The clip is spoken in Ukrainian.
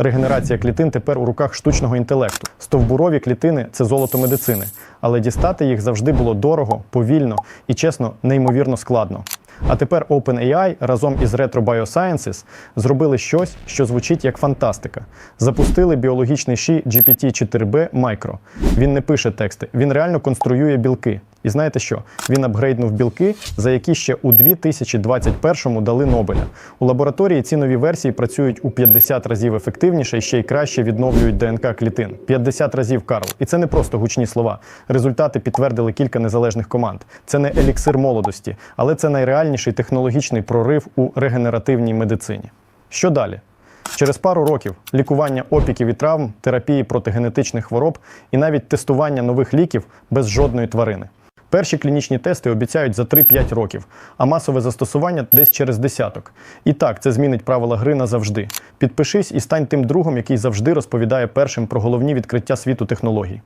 Регенерація клітин тепер у руках штучного інтелекту. Стовбурові клітини це золото медицини, але дістати їх завжди було дорого, повільно і чесно, неймовірно складно. А тепер OpenAI разом із Retro Biosciences зробили щось, що звучить як фантастика. Запустили біологічний ші GPT-4B Micro. Він не пише тексти, він реально конструює білки. І знаєте що? Він апгрейднув білки, за які ще у 2021-му дали Нобеля. У лабораторії ці нові версії працюють у 50 разів ефективніше і ще й краще відновлюють ДНК клітин. 50 разів Карл. І це не просто гучні слова. Результати підтвердили кілька незалежних команд. Це не еліксир молодості, але це найреальніший технологічний прорив у регенеративній медицині. Що далі? Через пару років лікування опіків і травм, терапії проти генетичних хвороб і навіть тестування нових ліків без жодної тварини. Перші клінічні тести обіцяють за 3-5 років, а масове застосування десь через десяток. І так, це змінить правила гри назавжди. Підпишись і стань тим другом, який завжди розповідає першим про головні відкриття світу технологій.